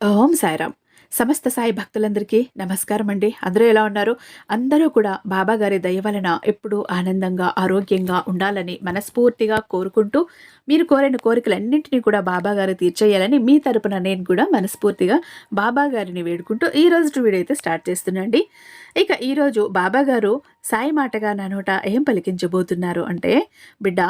ఓం సాయిరామ్. సమస్త సాయి భక్తులందరికీ నమస్కారం అండి అందరూ ఎలా ఉన్నారు? అందరూ కూడా బాబాగారి దయ వలన ఎప్పుడూ ఆనందంగా ఆరోగ్యంగా ఉండాలని మనస్ఫూర్తిగా కోరుకుంటూ మీరు కోరిన కోరికలన్నింటినీ కూడా బాబాగారు తీర్చేయాలని మీ తరపున నేను కూడా మనస్ఫూర్తిగా బాబాగారిని వేడుకుంటూ ఈ రోజు వీడియో అయితే స్టార్ట్ చేస్తున్నాండి. ఇక ఈరోజు బాబాగారు సాయి మాటగా నా నోట ఏం పలికించబోతున్నారు అంటే బిడ్డ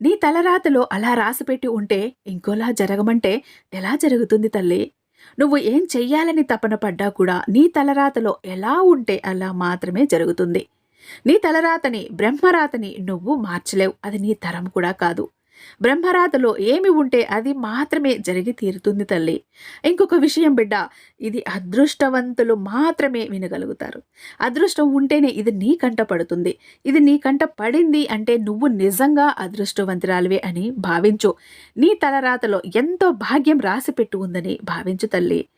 నీ తలరాతలో అలా రాసిపెట్టి ఉంటే ఇంకోలా జరగమంటే ఎలా జరుగుతుంది తల్లి? నువ్వు ఏం చెయ్యాలని తపన పడ్డా కూడా నీ తలరాతలో ఎలా ఉంటే అలా మాత్రమే జరుగుతుంది. నీ తలరాతని బ్రహ్మరాతని నువ్వు మార్చలేవు. అది నీ తరం కూడా కాదు. బ్రహ్మరాతలో ఏమి ఉంటే అది మాత్రమే జరిగి తీరుతుంది తల్లి. ఇంకొక విషయం బిడ్డ ఇది అదృష్టవంతులు మాత్రమే వినగలుగుతారు. అదృష్టం ఉంటేనే ఇది నీ కంట పడుతుంది. ఇది నీ కంట పడింది అంటే నువ్వు నిజంగా అదృష్టవంతురాలివే అని భావించు. నీ తలరాతలో ఎంతో భాగ్యం రాసిపెట్టు ఉందని భావించు తల్లి.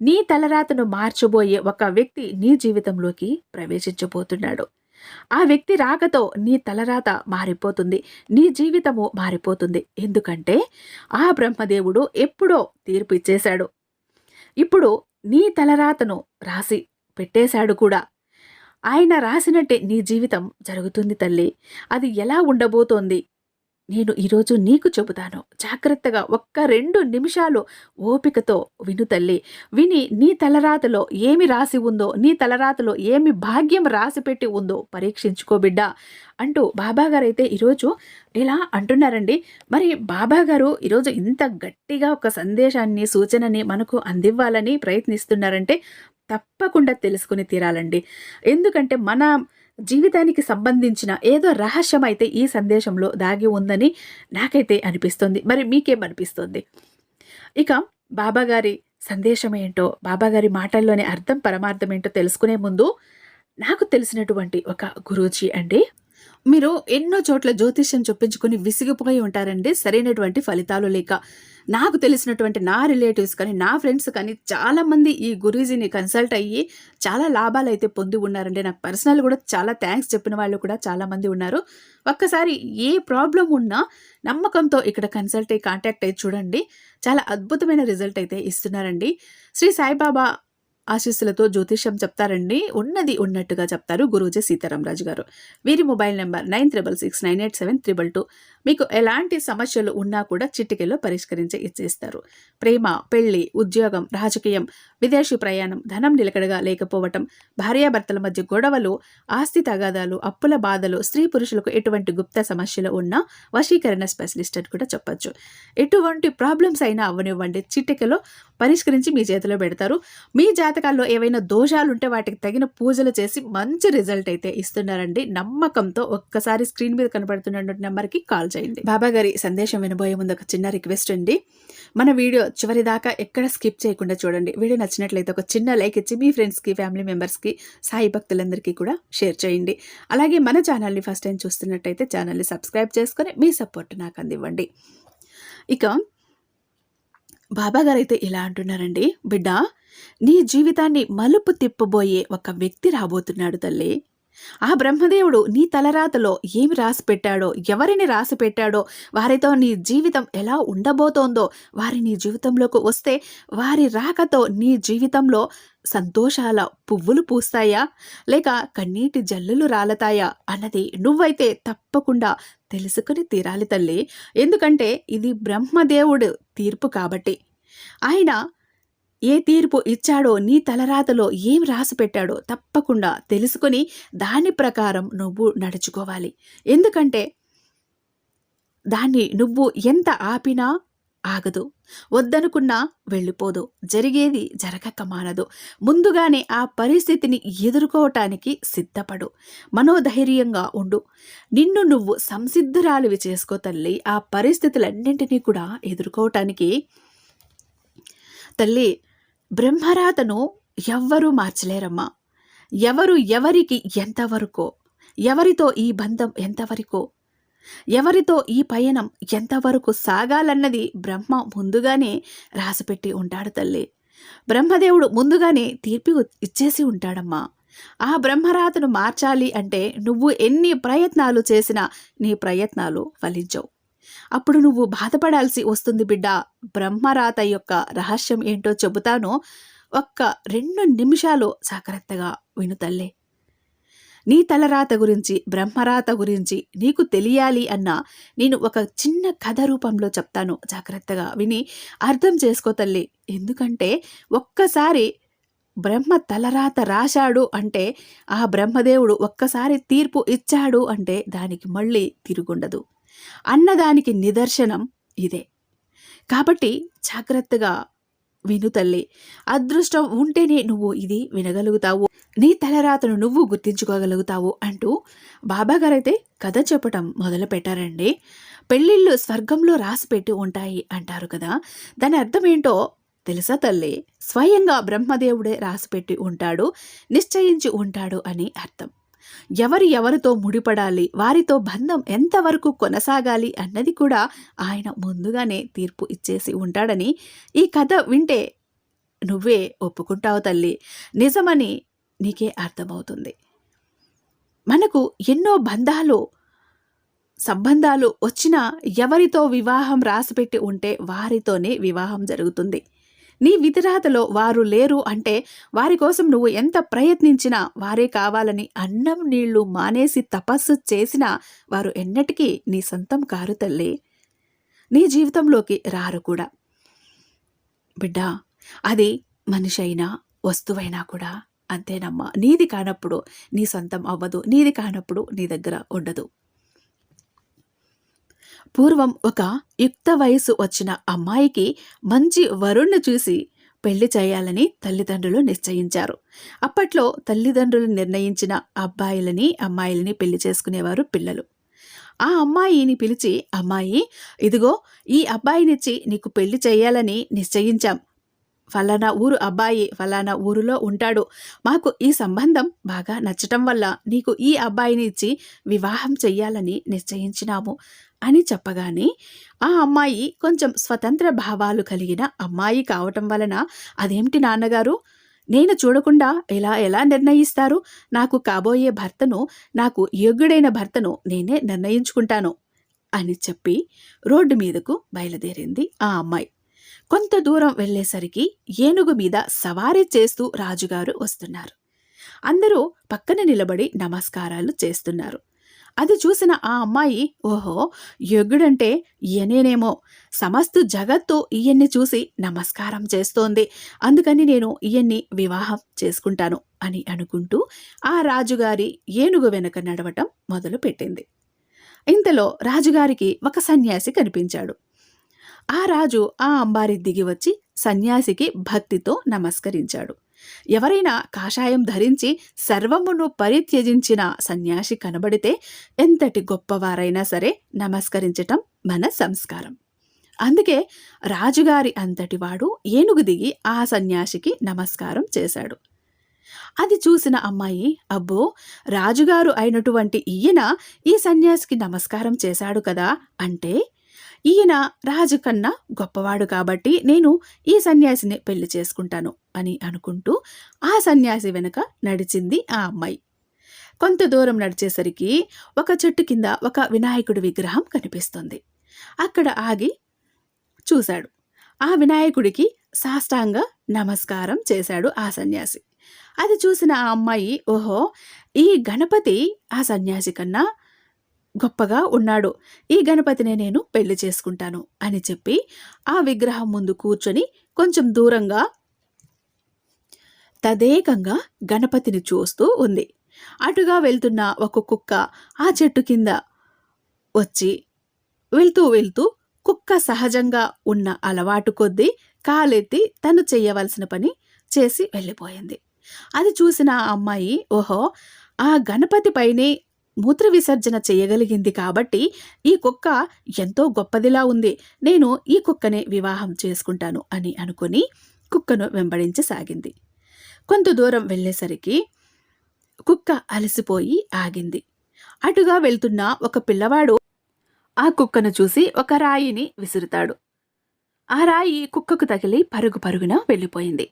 నీ తలరాతను మార్చబోయే ఒక వ్యక్తి నీ జీవితంలోకి ప్రవేశించబోతున్నాడు. ఆ వ్యక్తి రాకతో నీ తలరాత మారిపోతుంది నీ జీవితము మారిపోతుంది. ఎందుకంటే ఆ బ్రహ్మదేవుడు ఎప్పుడో తీర్పు ఇచ్చేశాడు. ఇప్పుడు నీ తలరాతను రాసి పెట్టేశాడు కూడా. ఆయన రాసినట్టే నీ జీవితం జరుగుతుంది తల్లి. అది ఎలా ఉండబోతోంది? నేను ఈరోజు నీకు చెబుతాను. జాగ్రత్తగా ఒక్క రెండు నిమిషాలు ఓపికతో విను తల్లి. విని నీ తలరాతలో ఏమి రాసి ఉందో నీ తలరాతలో ఏమి భాగ్యం రాసి పెట్టి ఉందో పరీక్షించుకో బిడ్డ అంటూ బాబాగారు అయితే ఈరోజు ఇలా అంటున్నారండి. మరి బాబాగారు ఈరోజు ఇంత గట్టిగా ఒక సందేశాన్ని సూచనని మనకు అందివ్వాలని ప్రయత్నిస్తున్నారంటే తప్పకుండా తెలుసుకుని తీరాలండి. ఎందుకంటే మన జీవితానికి సంబంధించిన ఏదో రహస్యం అయితే ఈ సందేశంలో దాగి ఉందని నాకైతే అనిపిస్తుంది. మరి మీకేమనిపిస్తుంది? ఇక బాబాగారి సందేశం ఏంటో బాబాగారి మాటల్లోని అర్థం పరమార్థం ఏంటో తెలుసుకునే ముందు నాకు తెలిసినటువంటి ఒక గురూజీ అండి. మీరు ఎన్నో చోట్ల జ్యోతిష్యం చొప్పించుకుని విసిగిపోయి ఉంటారండి. సరైనటువంటి ఫలితాలు లేక. నాకు తెలిసినటువంటి నా రిలేటివ్స్ కానీ నా ఫ్రెండ్స్ కానీ చాలామంది ఈ గురూజీని కన్సల్ట్ అయ్యి చాలా లాభాలు అయితే పొంది ఉన్నారండి. నాకు పర్సనల్ కూడా చాలా థ్యాంక్స్ చెప్పిన వాళ్ళు కూడా చాలామంది ఉన్నారు. ఒక్కసారి ఏ ప్రాబ్లం ఉన్నా నమ్మకంతో ఇక్కడ కన్సల్ట్ అయ్యి కాంటాక్ట్ అయ్యి చూడండి. చాలా అద్భుతమైన రిజల్ట్ అయితే ఇస్తున్నారండి. శ్రీ సాయిబాబా ఆశీస్సులతో జ్యోతిష్యం చెప్తారండి. ఉన్నది ఉన్నట్టుగా చెప్తారు గురూజీ సీతారామరాజు గారు. వీరి mobile number nine triple six nine eight seven triple two. మీకు ఎలాంటి సమస్యలు ఉన్నా కూడా చిటికెలో పరిష్కరించి ఇచ్చేస్తారు. ప్రేమ పెళ్ళి ఉద్యోగం రాజకీయం విదేశీ ప్రయాణం ధనం నిలకడగా లేకపోవటం భార్యాభర్తల మధ్య గొడవలు ఆస్తి తగాదాలు అప్పుల బాధలు స్త్రీ పురుషులకు ఎటువంటి గుప్త సమస్యలు ఉన్నా వశీకరణ స్పెషలిస్ట్ అని కూడా చెప్పచ్చు. ఎటువంటి ప్రాబ్లమ్స్ అయినా అవ్వనివ్వండి. చిటికెలో పరిష్కరించి మీ చేతిలో పెడతారు. మీ జాతకాల్లో ఏవైనా దోషాలు ఉంటే వాటికి తగిన పూజలు చేసి మంచి రిజల్ట్ అయితే ఇస్తున్నారండి. నమ్మకంతో ఒక్కసారి స్క్రీన్ మీద కనబడుతున్నటువంటి నెంబర్కి కాల్ చేయండి. బాబా గారి సందేశం వినబోయే ముందు ఒక చిన్న రిక్వెస్ట్ అండి. మన వీడియో చివరి దాకా ఎక్కడ స్కిప్ చేయకుండా చూడండి. వీడియో నచ్చినట్లయితే ఒక చిన్న లైక్ ఇచ్చి మీ ఫ్రెండ్స్కి ఫ్యామిలీ మెంబర్స్కి సాయి భక్తులందరికీ కూడా షేర్ చేయండి. అలాగే మన ఛానల్ని ఫస్ట్ టైం చూస్తున్నట్టయితే ఛానల్ని సబ్స్క్రైబ్ చేసుకొని మీ సపోర్ట్ నాకు అందివ్వండి. ఇక బాబాగారు అయితే ఇలా అంటున్నారండి బిడ్డ నీ జీవితాన్ని మలుపు తిప్పబోయే ఒక వ్యక్తి రాబోతున్నాడు తల్లి. ఆ బ్రహ్మదేవుడు నీ తలరాతలో ఏమి రాసి పెట్టాడో ఎవరిని రాసి పెట్టాడో వారితో నీ జీవితం ఎలా ఉండబోతోందో వారి నీ జీవితంలోకి వస్తే వారి రాకతో నీ జీవితంలో సంతోషాల పువ్వులు పూస్తాయా? లేక కన్నీటి జల్లులు రాలతాయా? అన్నది నువ్వైతే తప్పకుండా తెలుసుకుని తీరాలి తల్లి. ఎందుకంటే ఇది బ్రహ్మదేవుడు తీర్పు కాబట్టి. ఆయన ఏ తీర్పు ఇచ్చాడో నీ తలరాతలో ఏం రాసి పెట్టాడో తప్పకుండా తెలుసుకొని దాని ప్రకారం నువ్వు నడుచుకోవాలి. ఎందుకంటే దాన్ని నువ్వు ఎంత ఆపినా ఆగదు. వద్దనుకున్నా వెళ్ళిపోదు. జరిగేది జరగక మానదు. ముందుగానే ఆ పరిస్థితిని ఎదుర్కోవటానికి సిద్ధపడు. మనోధైర్యంగా ఉండు. నిన్ను నువ్వు సంసిద్ధురాలివి చేసుకో తల్లి. ఆ పరిస్థితులన్నింటినీ కూడా ఎదుర్కోవటానికి తల్లి బ్రహ్మరాతను ఎవ్వరూ మార్చలేరమ్మా. ఎవరు ఎవరికి ఎంతవరకో ఎవరితో ఈ బంధం ఎంతవరకో ఎవరితో ఈ పయనం ఎంతవరకు సాగాలన్నది బ్రహ్మ ముందుగానే రాసిపెట్టి ఉంటాడు తల్లి. బ్రహ్మదేవుడు ముందుగానే తీర్పి ఇచ్చేసి ఉంటాడమ్మా. ఆ బ్రహ్మరాతను మార్చాలి అంటే నువ్వు ఎన్ని ప్రయత్నాలు చేసినా నీ ప్రయత్నాలు ఫలించవు. అప్పుడు నువ్వు బాధపడాల్సి వస్తుంది బిడ్డ. బ్రహ్మరాత యొక్క రహస్యం ఏంటో చెబుతాను. ఒక్క రెండు నిమిషాలు జాగ్రత్తగా విను తల్లే. నీ తలరాత గురించి బ్రహ్మరాత గురించి నీకు తెలియాలి అన్న నేను ఒక చిన్న కథ రూపంలో చెప్తాను. జాగ్రత్తగా విని అర్థం చేసుకో తల్లి. ఎందుకంటే ఒక్కసారి బ్రహ్మ తలరాత రాశాడు అంటే ఆ బ్రహ్మదేవుడు ఒక్కసారి తీర్పు ఇచ్చాడు అంటే దానికి మళ్ళీ తిరుగుండదు. అన్నదానికి నిదర్శనం ఇదే. కాబట్టి జాగ్రత్తగా విను తల్లి. అదృష్టం ఉంటేనే నువ్వు ఇది వినగలుగుతావు. నీ తలరాతను నువ్వు గుర్తించుకోగలుగుతావు అంటూ బాబాగారైతే కథ చెప్పటం మొదలు పెట్టారండి పెళ్ళిళ్ళు స్వర్గంలో రాసిపెట్టి ఉంటాయి అంటారు కదా. దాని అర్థం ఏంటో తెలుసా తల్లి? స్వయంగా బ్రహ్మదేవుడే రాసిపెట్టి ఉంటాడు నిశ్చయించి ఉంటాడు అని అర్థం. ఎవరు ఎవరితో ముడిపడాలి వారితో బంధం ఎంతవరకు కొనసాగాలి అన్నది కూడా ఆయన ముందుగానే తీర్పు ఇచ్చేసి ఉంటాడని ఈ కథ వింటే నువ్వే ఒప్పుకుంటావు తల్లి. నిజమని నీకే అర్థమవుతుంది. మనకు ఎన్నో బంధాలు సంబంధాలు వచ్చినా ఎవరితో వివాహం రాసిపెట్టి ఉంటే వారితోనే వివాహం జరుగుతుంది. నీ విధిరాతలో వారు లేరు అంటే వారి కోసం నువ్వు ఎంత ప్రయత్నించినా వారే కావాలని అన్నం నీళ్ళు మానేసి తపస్సు చేసినా వారు ఎన్నటికీ నీ సొంతం కారు తల్లి. నీ జీవితంలోకి రారు కూడా. బిడ్డ అది మనిషి అయినా వస్తువైనా కూడా అంతేనమ్మా. నీది కానప్పుడు నీ సొంతం అవ్వదు నీది కానప్పుడు నీ దగ్గర ఉండదు. పూర్వం ఒక యుక్త వయసు వచ్చిన అమ్మాయికి మంచి వరుణ్ణి చూసి పెళ్ళి చేయాలని తల్లిదండ్రులు నిశ్చయించారు. అప్పట్లో తల్లిదండ్రులు నిర్ణయించిన అబ్బాయిలని అమ్మాయిలని పెళ్ళి చేసుకునేవారు పిల్లలు. ఆ అమ్మాయిని పిలిచి అమ్మాయి ఇదిగో ఈ అబ్బాయినిచ్చి నీకు పెళ్ళి చేయాలని నిశ్చయించాం. ఫలానా ఊరు అబ్బాయి ఫలానా ఊరిలో ఉంటాడు. మాకు ఈ సంబంధం బాగా నచ్చటం వల్ల నీకు ఈ అబ్బాయిని ఇచ్చి వివాహం చెయ్యాలని నిశ్చయించినాము. అని చెప్పగానే ఆ అమ్మాయి కొంచెం స్వతంత్ర భావాలు కలిగిన అమ్మాయి కావటం వలన అదేమిటి నాన్నగారు? నేను చూడకుండా ఎలా ఎలా నిర్ణయిస్తారు? నాకు కాబోయే భర్తను నాకు యోగ్యుడైన భర్తను నేనే నిర్ణయించుకుంటాను అని చెప్పి రోడ్డు మీదకు బయలుదేరింది ఆ అమ్మాయి. కొంత దూరం వెళ్ళేసరికి ఏనుగు మీద సవారీ చేస్తూ రాజుగారు వస్తున్నారు. అందరూ పక్కన నిలబడి నమస్కారాలు చేస్తున్నారు. అది చూసిన ఆ అమ్మాయి ఓహో యజ్ఞుడంటే ఈయనేనేమో. సమస్తు జగత్తు ఈయన్ని చూసి నమస్కారం చేస్తోంది. అందుకని నేను ఈయన్ని వివాహం చేసుకుంటాను అని అనుకుంటూ ఆ రాజుగారి ఏనుగు వెనుక నడవటం మొదలుపెట్టింది. ఇంతలో రాజుగారికి ఒక సన్యాసి కనిపించాడు. ఆ రాజు ఆ అంబారి దిగి వచ్చి సన్యాసికి భక్తితో నమస్కరించాడు. ఎవరైనా కాషాయం ధరించి సర్వమును పరిత్యజించిన సన్యాసి కనబడితే ఎంతటి గొప్పవారైనా సరే నమస్కరించటం మన సంస్కారం. అందుకే రాజుగారి అంతటివాడు ఏనుగు దిగి ఆ సన్యాసికి నమస్కారం చేశాడు. అది చూసిన అమ్మాయి అబ్బో రాజుగారు అయినటువంటి ఈయన ఈ సన్యాసికి నమస్కారం చేశాడు కదా అంటే ఈయన రాజు కన్నా గొప్పవాడు కాబట్టి నేను ఈ సన్యాసిని పెళ్ళి చేసుకుంటాను అని అనుకుంటూ ఆ సన్యాసి వెనుక నడిచింది ఆ అమ్మాయి. కొంత దూరం నడిచేసరికి ఒక చెట్టు కింద ఒక వినాయకుడి విగ్రహం కనిపిస్తుంది. అక్కడ ఆగి చూశాడు. ఆ వినాయకుడికి సాష్టాంగ నమస్కారం చేశాడు ఆ సన్యాసి. అది చూసిన ఆ అమ్మాయి ఓహో ఈ గణపతి ఆ సన్యాసి కన్నా గొప్పగా ఉన్నాడు. ఈ గణపతినే నేను పెళ్ళి చేసుకుంటాను అని చెప్పి ఆ విగ్రహం ముందు కూర్చొని కొంచెం దూరంగా తదేకంగా గణపతిని చూస్తూ ఉంది. అటుగా వెళ్తున్న ఒక కుక్క ఆ చెట్టు కింద వచ్చి వెళ్తూ వెళ్తూ కుక్క సహజంగా ఉన్న అలవాటు కొద్దీ కాలెత్తి తను చేయవలసిన పని చేసి వెళ్ళిపోయింది. అది చూసిన ఆ అమ్మాయి ఓహో ఆ గణపతి పైనే మూత్ర విసర్జన చేయగలిగింది కాబట్టి ఈ కుక్క ఎంతో గొప్పదిలా ఉంది. నేను ఈ కుక్కనే వివాహం చేసుకుంటాను అని అనుకుని కుక్కను వెంబడించసాగింది. కొంత దూరం వెళ్ళేసరికి కుక్క అలసిపోయి ఆగింది. అటుగా వెళ్తున్న ఒక పిల్లవాడు ఆ కుక్కను చూసి ఒక రాయిని విసురుతాడు. ఆ రాయి కుక్కకు తగిలి పరుగు పరుగున వెళ్ళిపోయింది.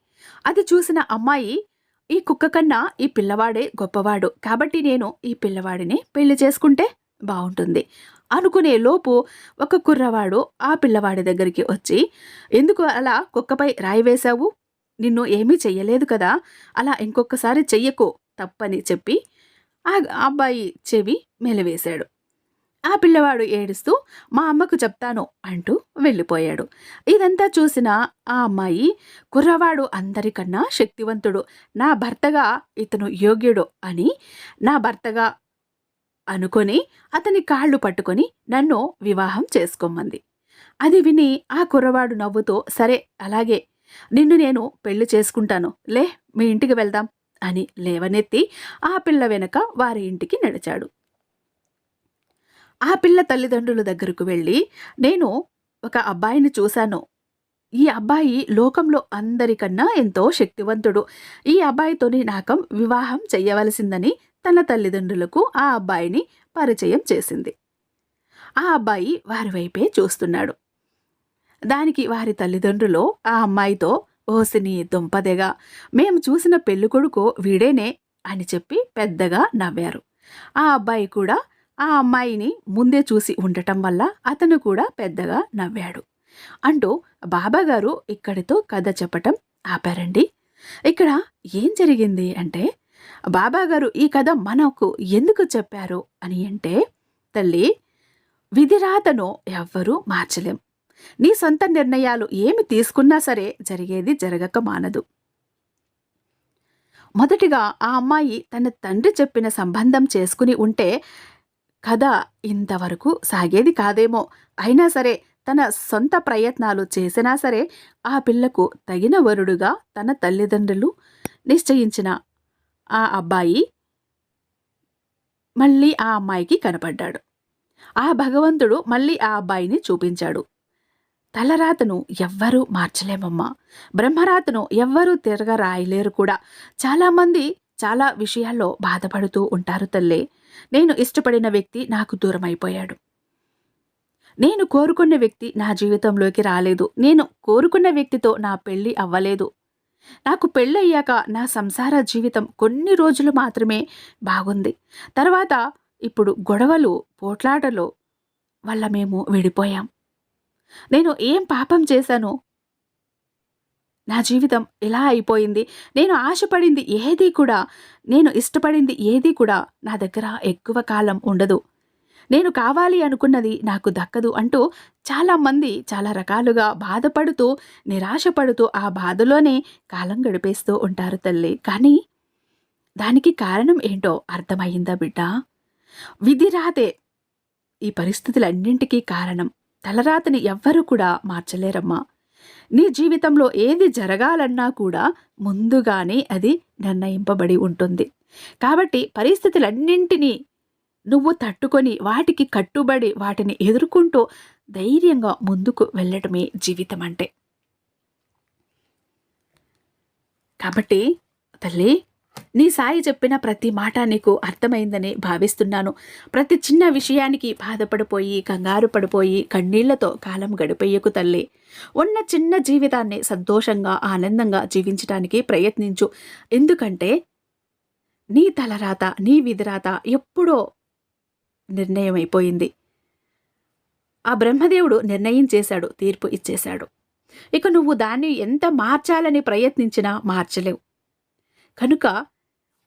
అది చూసిన అమ్మాయి ఈ కుక్క కన్నా ఈ పిల్లవాడే గొప్పవాడు. కాబట్టి నేను ఈ పిల్లవాడిని పెళ్ళి చేసుకుంటే బాగుంటుంది అనుకునే లోపు ఒక కుర్రవాడు ఆ పిల్లవాడి దగ్గరికి వచ్చి ఎందుకు అలా కుక్కపై రాయి వేశావు? నిన్ను ఏమీ చెయ్యలేదు కదా? అలా ఇంకొకసారి చెయ్యకు తప్పని చెప్పి ఆ అబ్బాయి చెవి మెలివేశాడు. ఆ పిల్లవాడు ఏడుస్తూ మా అమ్మకు చెప్తాను అంటూ వెళ్ళిపోయాడు. ఇదంతా చూసిన ఆ అమ్మాయి కుర్రవాడు అందరికన్నా శక్తివంతుడు. నా భర్తగా ఇతను యోగ్యుడు అని నా భర్తగా అనుకొని అతని కాళ్ళు పట్టుకొని నన్ను వివాహం చేసుకోమంది. అది విని ఆ కుర్రవాడు నవ్వుతూ సరే అలాగే. నిన్ను నేను పెళ్ళి చేసుకుంటాను. లే మీ ఇంటికి వెళ్దాం అని లేవనెత్తి ఆ పిల్ల వెనక వారి ఇంటికి నడిచాడు. ఆ పిల్ల తల్లిదండ్రుల దగ్గరకు వెళ్ళి నేను ఒక అబ్బాయిని చూశాను. ఈ అబ్బాయి లోకంలో అందరికన్నా ఎంతో శక్తివంతుడు. ఈ అబ్బాయితోని నాకం వివాహం చెయ్యవలసిందని తన తల్లిదండ్రులకు ఆ అబ్బాయిని పరిచయం చేసింది. ఆ అబ్బాయి వారి వైపే చూస్తున్నాడు. దానికి వారి తల్లిదండ్రులు ఆ అమ్మాయితో ఓసిని దుంపదెగా మేము చూసిన పెళ్ళికొడుకు వీడేనే అని చెప్పి పెద్దగా నవ్వారు. ఆ అబ్బాయి కూడా ఆ అమ్మాయిని ముందే చూసి ఉండటం వల్ల అతను కూడా పెద్దగా నవ్వాడు. అంటూ బాబాగారు ఇక్కడితో కథ చెప్పటం ఆపారండి. ఇక్కడ ఏం జరిగింది అంటే బాబాగారు ఈ కథ మనకు ఎందుకు చెప్పారు అని అంటే తల్లి విధిరాతను ఎవ్వరూ మార్చలేం. నీ సొంత నిర్ణయాలు ఏమి తీసుకున్నా సరే జరిగేది జరగక మానదు. మొదటిగా ఆ అమ్మాయి తన తండ్రి చెప్పిన సంబంధం చేసుకుని ఉంటే కథ ఇంతవరకు సాగేది కాదేమో. అయినా సరే తన సొంత ప్రయత్నాలు చేసినా సరే ఆ పిల్లకు తగిన వరుడుగా తన తల్లిదండ్రులు నిశ్చయించిన ఆ అబ్బాయి మళ్ళీ ఆ అమ్మాయికి కనపడ్డాడు. ఆ భగవంతుడు మళ్ళీ ఆ అబ్బాయిని చూపించాడు. తలరాతను ఎవ్వరూ మార్చలేమమ్మా. బ్రహ్మరాతను ఎవ్వరూ తిరగ రాయలేరు కూడా. చాలామంది చాలా విషయాల్లో బాధపడుతూ ఉంటారు తల్లే. నేను ఇష్టపడిన వ్యక్తి నాకు దూరం అయిపోయాడు నేను కోరుకున్న వ్యక్తి నా జీవితంలోకి రాలేదు. నేను కోరుకున్న వ్యక్తితో నా పెళ్ళి అవ్వలేదు. నాకు పెళ్ళయ్యాక నా సంసార జీవితం కొన్ని రోజులు మాత్రమే బాగుంది. తర్వాత ఇప్పుడు గొడవలు పోట్లాటలు వల్ల మేము విడిపోయాం. నేను ఏం పాపం చేశాను నా జీవితం ఇలా అయిపోయింది. నేను ఆశపడింది ఏది కూడా నేను ఇష్టపడింది ఏది కూడా నా దగ్గర ఎక్కువ కాలం ఉండదు. నేను కావాలి అనుకున్నది నాకు దక్కదు అంటూ చాలామంది చాలా రకాలుగా బాధపడుతూ నిరాశపడుతూ ఆ బాధలోనే కాలం గడిపేస్తూ ఉంటారు తల్లి. కానీ దానికి కారణం ఏంటో అర్థమయ్యిందా బిడ్డ? విధి రాతే ఈ పరిస్థితులన్నింటికీ కారణం. తలరాతని ఎవ్వరూ కూడా మార్చలేరమ్మా. నీ జీవితంలో ఏది జరగాలన్నా కూడా ముందుగానే అది నిర్ణయింపబడి ఉంటుంది. కాబట్టి పరిస్థితులన్నింటినీ నువ్వు తట్టుకొని వాటికి కట్టుబడి వాటిని ఎదుర్కొంటూ ధైర్యంగా ముందుకు వెళ్ళటమే జీవితం అంటే. కాబట్టి తల్లి నీ సాయి చెప్పిన ప్రతి మాట నీకు అర్థమైందని భావిస్తున్నాను. ప్రతి చిన్న విషయానికి బాధపడిపోయి కంగారు పడిపోయి కన్నీళ్ళతో కాలం గడిపేయకు తల్లి. ఉన్న చిన్న జీవితాన్ని సంతోషంగా ఆనందంగా జీవించడానికి ప్రయత్నించు. ఎందుకంటే నీ తలరాత నీ విధిరాత ఎప్పుడో నిర్ణయం అయిపోయింది ఆ బ్రహ్మదేవుడు నిర్ణయం చేశాడు తీర్పు ఇచ్చేశాడు. ఇక నువ్వు దాన్ని ఎంత మార్చాలని ప్రయత్నించినా మార్చలేవు. కనుక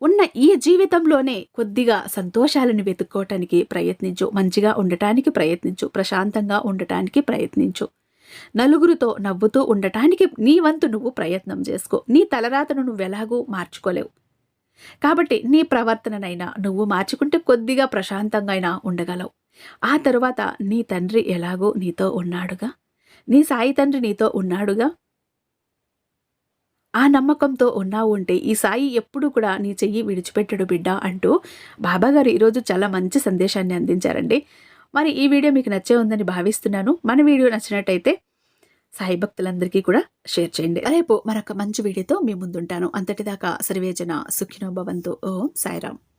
ఉన్న ఈ జీవితంలోనే కొద్దిగా సంతోషాలను వెతుక్కోవటానికి ప్రయత్నించు మంచిగా ఉండటానికి ప్రయత్నించు ప్రశాంతంగా ఉండటానికి ప్రయత్నించు. నలుగురితో నవ్వుతూ ఉండటానికి నీ వంతు నువ్వు ప్రయత్నం చేసుకో. నీ తలరాతను నువ్వు ఎలాగూ మార్చుకోలేవు. కాబట్టి నీ ప్రవర్తననైనా నువ్వు మార్చుకుంటే కొద్దిగా ప్రశాంతంగా అయినా ఉండగలవు. ఆ తరువాత నీ తండ్రి ఎలాగో నీతో ఉన్నాడుగా? నీ సాయి తండ్రి నీతో ఉన్నాడుగా? ఆ నమ్మకంతో ఉన్నావు ఉంటే ఈ సాయి ఎప్పుడు కూడా నీ చెయ్యి విడిచిపెట్టడు బిడ్డ అంటూ బాబాగారు ఈరోజు చాలా మంచి సందేశాన్ని అందించారండి. మరి ఈ వీడియో మీకు నచ్చే ఉందని భావిస్తున్నాను. మన వీడియో నచ్చినట్టయితే సాయి భక్తులందరికీ కూడా షేర్ చేయండి. రేపు మరొక మంచి వీడియోతో మీ ముందుంటాను. అంతటిదాకా సర్వేజన సుఖినోభవంతో. ఓం సాయిరామ్.